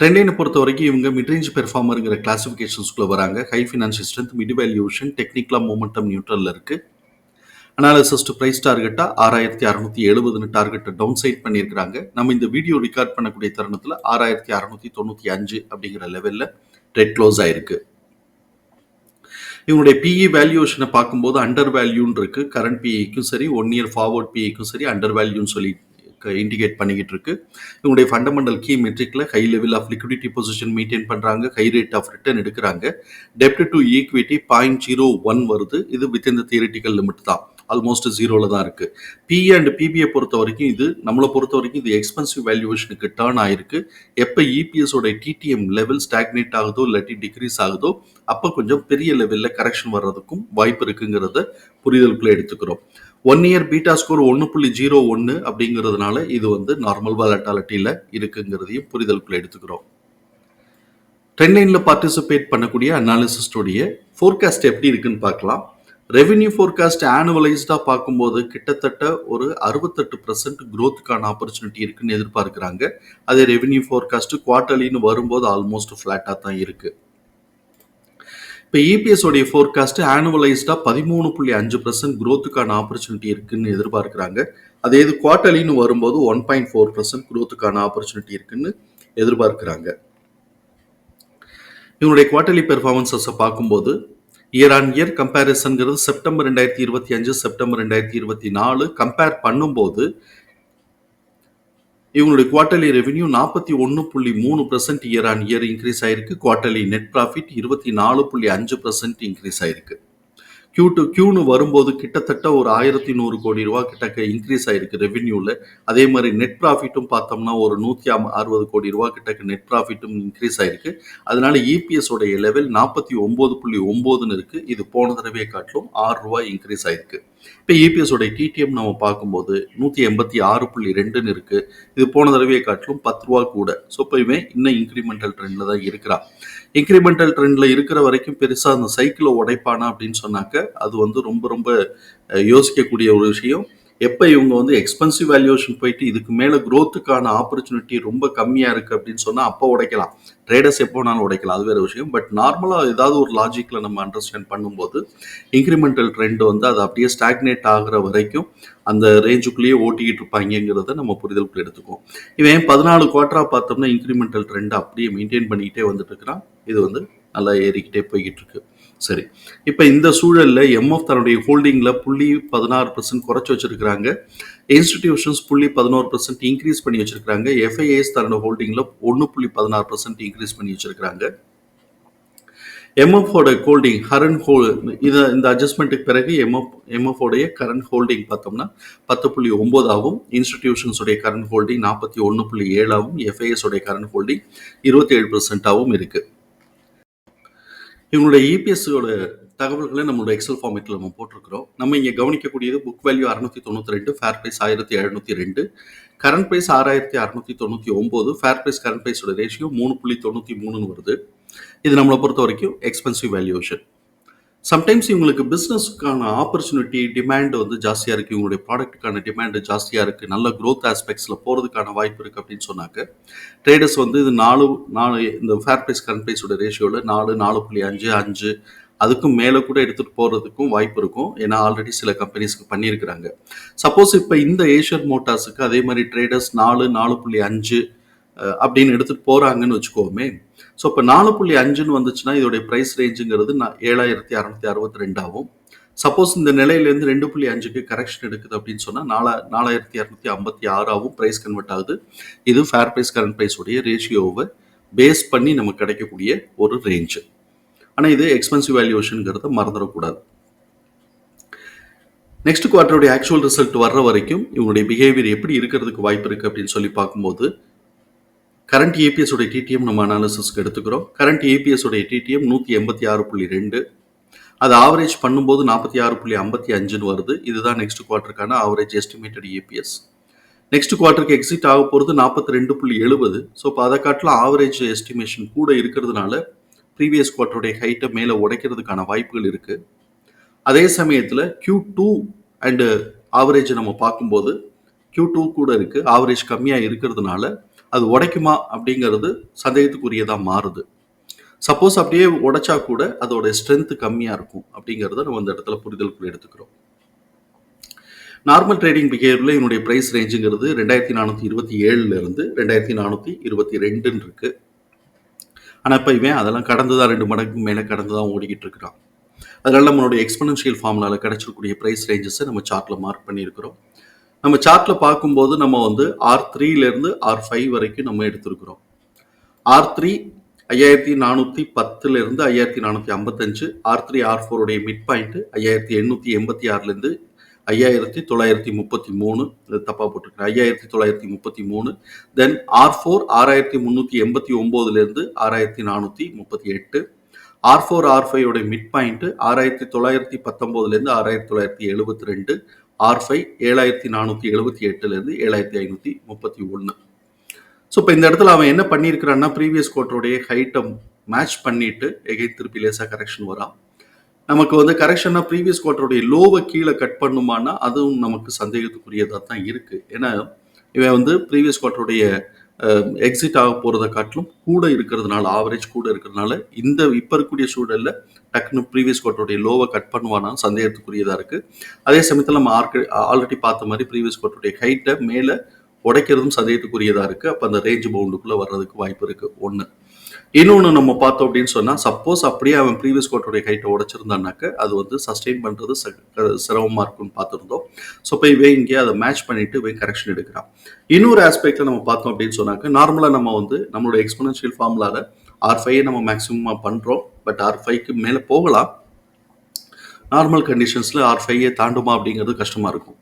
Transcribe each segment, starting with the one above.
ட்ரெண்ட்லைனை பொறுத்த வரைக்கும் இவங்க மிட்ரேஞ்ச் பெர்ஃபார்மருங்கிற கிளாஸிஃபிகேஷன்ஸ்குள்ளே வராங்க. High financial strength mid valuation டெக்னிக்கலா மூமெண்டம் நியூட்ரல்ல இருக்குது அனாலிசிஸ்ட் ப்ரைஸ் டார்கெட்டாக ஆறாயிரத்தி அறநூற்றி எழுபதுன்னு டார்கெட்டை டவுன் சைட் பண்ணியிருக்காங்க நம்ம இந்த வீடியோ ரெக்கார்ட் பண்ணக்கூடிய தருணத்தில் ஆறாயிரத்தி அறநூற்றி தொண்ணூற்றி அஞ்சு அப்படிங்கிற லெவலில் ரெட் க்ளோஸ் ஆயிருக்கு. இவங்களுடைய பிஇ வேல்யூஷனை பார்க்கும்போது அண்டர் வேல்யூன்னு இருக்குது கரண்ட் பிஇக்கும் சரி ஒன் இயர் ஃபார்வர்ட் பிஇக்கும் சரி அண்டர் வேல்யூன்னு சொல்லி இண்டிகேட் பண்ணிக்கிட்டு இருக்கு. இவங்களுடைய fundamental key மெட்ரிக்ல high level of liquidity position maintain பண்றாங்க ஹை ரேட் ஆஃப் ரிட்டர்ன் எடுக்கிறாங்க. டெப்ட் to equity point zero one வருது. இது வித் இன் தியரிட்டிக்கல் லிமிட் தான். ஆல்மோஸ்ட் ஜீரோவில் தான் இருக்கு. பி அண்ட் பிபிஐ பொறுத்த வரைக்கும் இது நம்மளை பொறுத்த வரைக்கும் இது எக்ஸ்பென்சிவ் வேல்யூவேஷனுக்கு டேர்ன் ஆயிருக்கு. எப்போ இபிஎஸோட டிடிஎம் லெவல் ஸ்டாக்னேட் ஆகுதோ இல்லாட்டி டிக்ரீஸ் ஆகுதோ அப்போ கொஞ்சம் பெரிய லெவலில் கரெக்ஷன் வர்றதுக்கும் வாய்ப்பு இருக்குங்கிறத புரிதலுக்குள்ளே எடுத்துக்கிறோம். ஒன் இயர் பீட்டா ஸ்கோர் ஒன்று புள்ளி ஜீரோ ஒன்று அப்படிங்கிறதுனால இது வந்து நார்மல் வாலட்டாலிட்டியில் இருக்குங்கிறதையும் புரிதலுக்குள்ள எடுத்துக்கிறோம். ட்ரெண்ட்லைனில் பார்ட்டிசிபேட் பண்ணக்கூடிய அனாலிசிஸ்டுடைய ஃபோர்காஸ்ட் எப்படி இருக்குன்னு பார்க்கலாம். ரெவென்யூ ஃபோர்காஸ்ட் ஆனுவலைஸ்டாக பார்க்கும்போது கிட்டத்தட்ட ஒரு அறுபத்தெட்டு பர்சன்ட் க்ரோத்துக்கான ஆப்பர்ச்சுனிட்டி இருக்குன்னு எதிர்பார்க்குறாங்க. அதே ரெவென்யூ ஃபோர்காஸ்ட் குவார்ட்டர்லின்னு வரும்போது ஆல்மோஸ்ட் ஃப்ளாட்டாக தான் இருக்குது இப்போ இபிஎஸ் ஃபோர்காஸ்ட்டு ஃபோர்காஸ்ட் ஆனுவலைஸ்டாக பதிமூணு புள்ளி அஞ்சு பர்சன்ட் க்ரோத்துக்கான ஆப்பர்ச்சுனிட்டி இருக்குன்னு எதிர்பார்க்குறாங்க. அதே இது குவார்டர்லின்னு வரும்போது ஒன் பாயிண்ட் ஃபோர் பர்சன்ட் க்ரோத்துக்கான ஆப்பர்ச்சுனிட்டி இருக்குன்னு எதிர்பார்க்குறாங்க. இவனுடைய குவார்டர்லி பெர்ஃபார்மன்ஸஸை பார்க்கும்போது இயர் ஆன் இயர் கம்பேரிசன்கிறது செப்டம்பர் ரெண்டாயிரத்தி இருபத்தி அஞ்சு செப்டம்பர் ரெண்டாயிரத்தி இருபத்தி நாலு கம்பேர் பண்ணும்போது இவங்களுடைய குவார்டர்லி ரெவென்யூ நாற்பத்தி ஒன்று புள்ளி மூணு percent year on year increase ஆயிருக்கு. குவார்டர்லி நெட் ப்ராஃபிட் இருபத்தி நாலு புள்ளி அஞ்சு பர்சன்ட் இன்க்ரீஸ் ஆயிருக்கு. கியூ டு கியூன்னு வரும்போது கிட்டத்தட்ட ஒரு ஆயிரத்தி நூறு கோடி ரூபா கிட்டக்க இன்க்ரீஸ் ஆயிருக்கு ரெவென்யூவில் அதே மாதிரி நெட் ப்ராஃபிட்டும் பார்த்தோம்னா ஒரு நூற்றி அறுபது கோடி ரூபா கிட்டக்க நெட் ப்ராஃபிட்டும் இன்க்ரீஸ் ஆயிருக்கு. அதனால இபிஎஸ் உடைய லெவல் நாற்பத்தி ஒம்பது புள்ளி ஒம்போதுன்னு இருக்கு. இது போன தடவையை காட்டிலும் ஆறு ரூபாய் இன்க்ரீஸ் ஆயிருக்கு. இப்போ இபிஎஸ் உடைய டிடிஎம் நம்ம பார்க்கும்போது நூற்றி எண்பத்தி ஆறு புள்ளி ரெண்டுன்னு இருக்கு. இது போன தடவையை காட்டிலும் பத்து ரூபா கூட. ஸோ இப்போயுமே இன்னும் இன்க்ரிமெண்டல் ட்ரெண்டில் தான் இருக்கிறான். இன்க்ரிமெண்டல் ட்ரெண்டில் இருக்கிற வரைக்கும் பெருசாக அந்த சைக்கிளை உடைப்பானா அப்படின்னு சொன்னாக்க அது வந்து ரொம்ப ரொம்ப யோசிக்கக்கூடிய ஒரு விஷயம். எப்போ இவங்க வந்து எக்ஸ்பென்சிவ் வேல்யூவேஷன் போயிட்டு இதுக்கு மேலே க்ரோத்துக்கான ஆப்பர்ச்சுனிட்டி ரொம்ப கம்மியாக இருக்குது அப்படின்னு சொன்னால் அப்போ உடைக்கலாம். ட்ரேடர்ஸ் எப்போ வேணாலும் உடைக்கலாம் அது வேறு விஷயம். பட் நார்மலாக ஏதாவது ஒரு லாஜிக்கில் நம்ம அண்டர்ஸ்டாண்ட் பண்ணும்போது இன்க்ரிமெண்டல் ட்ரெண்ட் வந்து அது அப்படியே ஸ்டாக்னேட் ஆகுற வரைக்கும் அந்த ரேஞ்சுக்குள்ளேயே ஓட்டிக்கிட்டு இருப்பாங்கங்கிறத நம்ம புரிதலுக்கு எடுத்துக்குவோம். இவன் பதினாலு குவார்ட்டராக பார்த்தோம்னா இன்க்ரிமெண்டல் ட்ரெண்ட் அப்படியே மெயின்டைன் பண்ணிக்கிட்டே வந்துட்டு இருக்கிறான். இது வந்து நல்லா ஏறிக்கிட்டே போய்கிட்டு இருக்கு. சரி. இப்போ இந்த சூழல்ல எம்எஃப் தன்னுடைய ஹோல்டிங்கில் புள்ளி பதினாறு பர்சன்ட் குறைச்சி வச்சிருக்கிறாங்க. இன்ஸ்டிடியூஷன்ஸ் புள்ளி பதினோரு பர்சன்ட் இன்க்ரீஸ் பண்ணி வச்சிருக்கிறாங்க. எஃப்ஐஎஸ் தன்னோட ஹோல்டிங்கில் ஒன்று புள்ளி பதினாறு பர்சன்ட் இன்க்ரீஸ் பண்ணி வச்சிருக்காங்க எம்எஃபோட ஹோல்டிங் கரண்ட் ஹோல் இதை இந்த அட்ஜஸ்ட்மெண்ட்டுக்கு பிறகு எம்எஃப் எம்எஃபோடைய கரண்ட் ஹோல்டிங் பார்த்தோம்னா பத்து புள்ளி ஒம்போதாகவும் இன்ஸ்டிடியூஷன்ஸுடைய கரண்ட் ஹோல்டிங் நாற்பத்தி ஒன்று புள்ளி ஏழாகவும் எஃப்ஐஎஸ் உடைய கரண்ட் ஹோல்டிங் இருபத்தி ஏழு பர்சன்ட்டாகவும் இருக்குது இவங்களுடைய இபிஎஸ்ஸோட தகவல்களை நம்மளோட எக்ஸல் ஃபார்மேட்டில் நம்ம போட்டிருக்கிறோம். நம்ம இங்கே கவனிக்கக்கூடியது புக் வேல்யூ அறுநூத்தி தொண்ணூற்றி ரெண்டு ஃபேர் ப்ரைஸ் ஆயிரத்தி எழுநூத்தி ரெண்டு கரண்ட் ப்ரைஸ் ஆறாயிரத்தி அறுநூத்தி தொண்ணூற்றி ஒம்பது ஃபேர் ப்ரைஸ் கரண்ட் ப்ரைஸோட ரேஷியோ மூணு புள்ளி தொண்ணூற்றி மூணுன்னு வருது. இது நம்மளை பொறுத்த வரைக்கும் எக்ஸ்பென்சிவ் வேல்யூஷன் சம்டைம்ஸ் இவங்களுக்கு பிஸ்னஸ்க்கான ஆப்பர்ச்சுனிட்டி டிமாண்ட் வந்து ஜாஸ்தியாக இருக்குது இவங்களுடைய ப்ராடக்ட்டுக்கான டிமாண்ட் ஜாஸ்தியாக இருக்குது நல்ல க்ரோத் ஆஸ்பெக்ட்ஸில் போகிறதுக்கான வாய்ப்பு இருக்குது அப்படின்னு சொன்னாக்க ட்ரேடர்ஸ் வந்து இது நாலு நாலு இந்த ஃபேர் ப்ரைஸ் கரண்ட் ப்ரைஸோட ரேஷியோவில் நாலு நாலு புள்ளி அஞ்சு அஞ்சு. அதுக்கும் மேலே கூட எடுத்துகிட்டு போகிறதுக்கும் வாய்ப்பு இருக்கும். ஏன்னா ஆல்ரெடி சில கம்பெனிஸ்க்கு பண்ணியிருக்கிறாங்க. சப்போஸ் இப்போ இந்த ஏஷியன் மோட்டார்ஸுக்கு அதே மாதிரி ட்ரேடர்ஸ் நாலு நாலு புள்ளி அஞ்சு அப்படின்னு எடுத்துகிட்டு போகிறாங்கன்னு வச்சுக்கோமே ஸோ இப்போ நாலு புள்ளி அஞ்சுன்னு வந்துச்சுன்னா இதோடைய ப்ரைஸ் ரேஞ்சுங்கிறது நான் ஏழாயிரத்தி அறநூத்தி அறுபத்தி ரெண்டாகும் சப்போஸ் இந்த நிலையிலேருந்து ரெண்டு புள்ளி அஞ்சுக்கு கரெக்ஷன் எடுக்குது அப்படின்னு சொன்னால் நாலா நாலாயிரத்தி இரநூத்தி ஐம்பத்தி ஆறாவும் ப்ரைஸ் கன்வெர்ட் ஆகுது. இது ஃபேர் ப்ரைஸ் கரண்ட் ப்ரைஸோடைய ரேஷியோவை பேஸ் பண்ணி நமக்கு கிடைக்கக்கூடிய ஒரு ரேஞ்சு ஆனால் இது எக்ஸ்பென்சிவ் வேல்யூவேஷனுங்கிறத மறந்துடக்கூடாது. நெக்ஸ்ட் குவார்ட்டருடைய ஆக்சுவல் ரிசல்ட் வர்ற வரைக்கும் இவங்களுடைய பிஹேவியர் எப்படி இருக்கிறதுக்கு வாய்ப்பு இருக்குது அப்படின்னு சொல்லி பார்க்கும்போது கரண்ட் ஏபிஎஸ் உடைய டிடிஎம் நம்ம அனாலிசிஸ்க்கு எடுத்துக்கிறோம். கரண்ட் ஏபிஎஸ் உடைய டிடிஎம் நூற்றி எண்பத்தி ஆறு புள்ளி ரெண்டு. அது ஆவரேஜ் பண்ணும்போது நாற்பத்தி ஆறு புள்ளி ஐம்பத்தி அஞ்சுன்னு வருது. இதுதான் நெக்ஸ்ட் குவார்ட்டருக்கான ஆவரேஜ் எஸ்டிமேட்டட் ஏபிஎஸ் நெக்ஸ்ட் குவார்ட்டருக்கு எக்ஸிட் ஆக போகிறது நாற்பத்தி ரெண்டு புள்ளி எழுபது. ஸோ இப்போ அதை காட்டிலும் ஆவரேஜ் எஸ்டிமேஷன் கூட இருக்கிறதுனால ப்ரீவியஸ் குவார்ட்டருடைய ஹைட்டை மேலே உடைக்கிறதுக்கான வாய்ப்புகள் இருக்குது அதே சமயத்தில் கியூ டூ அண்டு ஆவரேஜ் நம்ம பார்க்கும்போது கியூ டூ கூட இருக்குது ஆவரேஜ் கம்மியாக இருக்கிறதுனால அது உடைக்குமா அப்படிங்கிறது சந்தேகத்துக்குரியதாக மாறுது. சப்போஸ் அப்படியே உடைச்சா கூட அதோட ஸ்ட்ரென்த்து கம்மியாக இருக்கும் அப்படிங்கிறத நம்ம இந்த இடத்துல புரிதலுக்குள்ள எடுத்துக்கிறோம். நார்மல் ட்ரேடிங் பிஹேவியரில் என்னுடைய ப்ரைஸ் ரேஞ்சுங்கிறது ரெண்டாயிரத்தி நானூற்றி இருபத்தி ஏழுலேருந்து ரெண்டாயிரத்தி நானூற்றி இருபத்தி ரெண்டுன்னு இருக்குது ஆனால் இப்போ இவன் அதெல்லாம் கடந்து தான் ரெண்டு மடங்கு மேலே கடந்து தான் ஓடிக்கிட்டு இருக்கிறான். அதனால் நம்மளுடைய எக்ஸ்பனன்ஷியல் ஃபார்முலாவில் கிடைச்சிருக்கக்கூடிய ப்ரைஸ் ரேஞ்சஸை நம்ம சார்ட்டில் மார்க் பண்ணியிருக்கிறோம். நம்ம சார்ட்டில் பார்க்கும்போது நம்ம வந்து ஆர் த்ரீலேருந்து ஆர் ஃபைவ் வரைக்கும் நம்ம எடுத்திருக்கிறோம். ஆர் த்ரீ ஐயாயிரத்தி நானூற்றி பத்துலேருந்து ஐயாயிரத்தி நானூற்றி ஐம்பத்தஞ்சு ஆர் த்ரீ ஆர் ஃபோருடைய மிட் பாயிண்ட்டு ஐயாயிரத்தி எண்ணூற்றி எண்பத்தி ஆறுலேருந்து ஐயாயிரத்தி தொள்ளாயிரத்தி முப்பத்தி மூணு இது தப்பாக போட்டிருக்கேன் ஐயாயிரத்தி தொள்ளாயிரத்தி முப்பத்தி மூணு தென் ஆர் ஃபோர் ஆறாயிரத்தி முந்நூற்றி எண்பத்தி ஒம்போதுலேருந்து ஆறாயிரத்தி நானூற்றி முப்பத்தி எட்டு ஆர் ஃபோர் ஆர் ஃபைவோட மிட் பாயிண்ட்டு ஆறாயிரத்தி தொள்ளாயிரத்தி பத்தொம்போதுலேருந்து ஆறாயிரத்தி தொள்ளாயிரத்தி எழுபத்தி ரெண்டு ஆர் ஃபைவ் ஏழாயிரத்தி நானூற்றி எழுபத்தி எட்டுலேருந்து ஏழாயிரத்தி ஐநூற்றி முப்பத்தி ஒன்று. ஸோ இப்போ இந்த இடத்துல அவன் என்ன பண்ணியிருக்கிறான்னா ப்ரீவியஸ் கோட்டருடைய ஹைட்டை மேட்ச் பண்ணிட்டு எகைன் திருப்பி லேசாக கரெக்ஷன் வரான். நமக்கு வந்து கரெக்ஷன்னா ப்ரீவியஸ் குவார்ட்டருடைய லோவை கீழே கட் பண்ணுமானா அதுவும் நமக்கு சந்தேகத்துக்குரியதாக தான் இருக்குது ஏன்னா இவன் வந்து ப்ரீவியஸ் குவார்ட்டருடைய எக்ஸிட் ஆக போகிறத காட்டிலும் கூட இருக்கிறதுனால ஆவரேஜ் கூட இருக்கிறதுனால இந்த இப்போ இருக்கக்கூடிய சூழலில் டக்குன்னு ப்ரீவியஸ் குவார்ட்டருடைய லோவை கட் பண்ணுவானா சந்தேகத்துக்குரியதாக இருக்குது அதே சமயத்தில் நம்ம ஆர்க ஆல்ரெடி பார்த்த மாதிரி ப்ரீவியஸ் குவார்ட்டருடைய ஹைட்டை மேலே உடைக்கிறதும் சந்தேகத்துக்குரியதாக இருக்குது அப்போ அந்த ரேஞ்ச் பவுண்டுக்குள்ளே வர்றதுக்கு வாய்ப்பு இருக்குது ஒன்று இன்னொன்று நம்ம பார்த்தோம் அப்படின்னு சொன்னால் சப்போஸ் அப்படியே அவன் ப்ரீவியஸ் கோட்டோடைய ஹைட்டை உடைச்சிருந்தானாக்க அது வந்து சஸ்டெயின் பண்ணுறது சிரமமாக இருக்கும்னு பார்த்துருந்தோம். ஸோ இப்போ இவன் இங்கே அதை மேட்ச் பண்ணிட்டு இவன் கரெக்ஷன் எடுக்கிறான். இன்னொரு ஆஸ்பெக்டில் நம்ம பார்த்தோம் அப்படின்னு சொன்னாக்க நார்மலாக நம்ம வந்து நம்மளோட எக்ஸ்பனன்ஷியல் ஃபார்முலாவில் ஆர் ஃபைவை நம்ம மேக்ஸிமமாக பண்ணுறோம் பட் ஆர் ஃபைவ்க்கு மேலே போகலாம். நார்மல் கண்டிஷன்ஸில் ஆர் ஃபைவை தாண்டுமா அப்படிங்கிறது கஷ்டமாக இருக்கும்.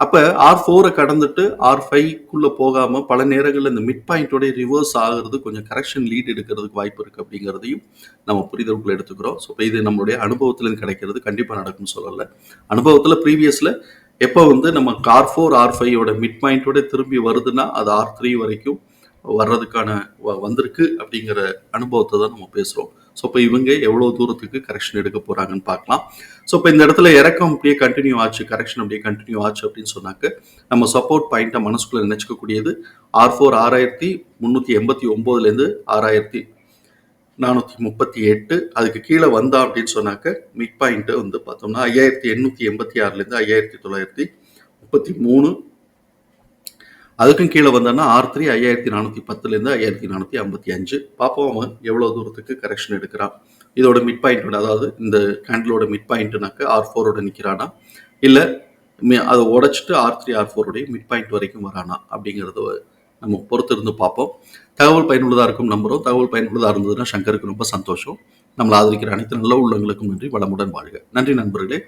அப்போ ஆர் ஃபோரை கடந்துட்டு ஆர் ஃபைவ்க்குள்ளே போகாமல் பல நேரங்களில் இந்த மிட் பாயிண்டோட ரிவர்ஸ் ஆகிறது கொஞ்சம் கரெக்ஷன் லீட் எடுக்கிறதுக்கு வாய்ப்பு இருக்குது அப்படிங்கிறதையும் நம்ம புரிதலுக்குள்ள எடுத்துக்கிறோம். ஸோ இப்போ இது நம்மளுடைய அனுபவத்துலேருந்து கிடைக்கிறது. கண்டிப்பாக நடக்கும்னு சொல்லலை. அனுபவத்தில் ப்ரீவியஸில் எப்போ வந்து நம்ம ஆர் ஃபோர் ஆர் ஃபைவோட மிட் பாயிண்டோட திரும்பி வருதுன்னா அது ஆர் த்ரீ வரைக்கும் வர்றதுக்கான வ- வந்திருக்கு அப்படிங்கிற அனுபவத்தை தான் நம்ம பேசுகிறோம் ஸோ இப்போ இவங்க எவ்வளோ தூரத்துக்கு கரெக்ஷன் எடுக்க போகிறாங்கன்னு பார்க்கலாம். ஸோ இப்போ இந்த இடத்துல இறக்கம் அப்படியே கண்டினியூ ஆச்சு கரெக்ஷன் அப்படியே கண்டினியூ ஆச்சு அப்படின்னு சொன்னாக்க நம்ம சப்போர்ட் பாயிண்ட்டை மனசுக்குள்ளே நினச்சிக்கக்கூடியது ஆர் ஃபோர் ஆறாயிரத்தி முந்நூற்றி எண்பத்தி ஒம்போதுலேருந்து ஆறாயிரத்தி நானூற்றி முப்பத்தி எட்டு அதுக்கு கீழே வந்தா அப்படின்னு சொன்னாக்க மிட் பாயிண்ட்டு வந்து பார்த்தோம்னா ஐயாயிரத்தி எண்ணூற்றி எண்பத்தி ஆறுலேருந்து ஐயாயிரத்தி தொள்ளாயிரத்தி முப்பத்தி மூணு அதுக்கும் கீழே வந்தோன்னா ஆர் த்ரீ ஐயாயிரத்தி நானூற்றி பத்துலேருந்து ஐயாயிரத்தி நானூற்றி ஐம்பத்தி அஞ்சு. பார்ப்போம் அவன் எவ்வளோ தூரத்துக்கு கரெக்ஷன் எடுக்கிறான். இதோட மிட் பாயிண்டோட அதாவது இந்த கேண்டிலோட மிட் பாயிண்ட்னாக்க ஆர் ஃபோரோட நிற்கிறானா இல்லை அதை உடைச்சிட்டு ஆர் த்ரீ ஆர் ஃபோருடைய மிட் பாயிண்ட் வரைக்கும் வரானா? அப்படிங்கிறத நம்ம பொறுத்திருந்து பார்ப்போம் தகவல் பயனுள்ளதாக இருக்கும் நம்புகிறோம் தகவல் பயனுள்ளதாக இருந்ததுன்னா சங்கருக்கு ரொம்ப சந்தோஷம். நம்மளை ஆதரிக்கிற அனைத்து நல்ல உள்ளங்களுக்கும் நன்றி. வளமுடன் வாழ்க. நன்றி நண்பர்களே.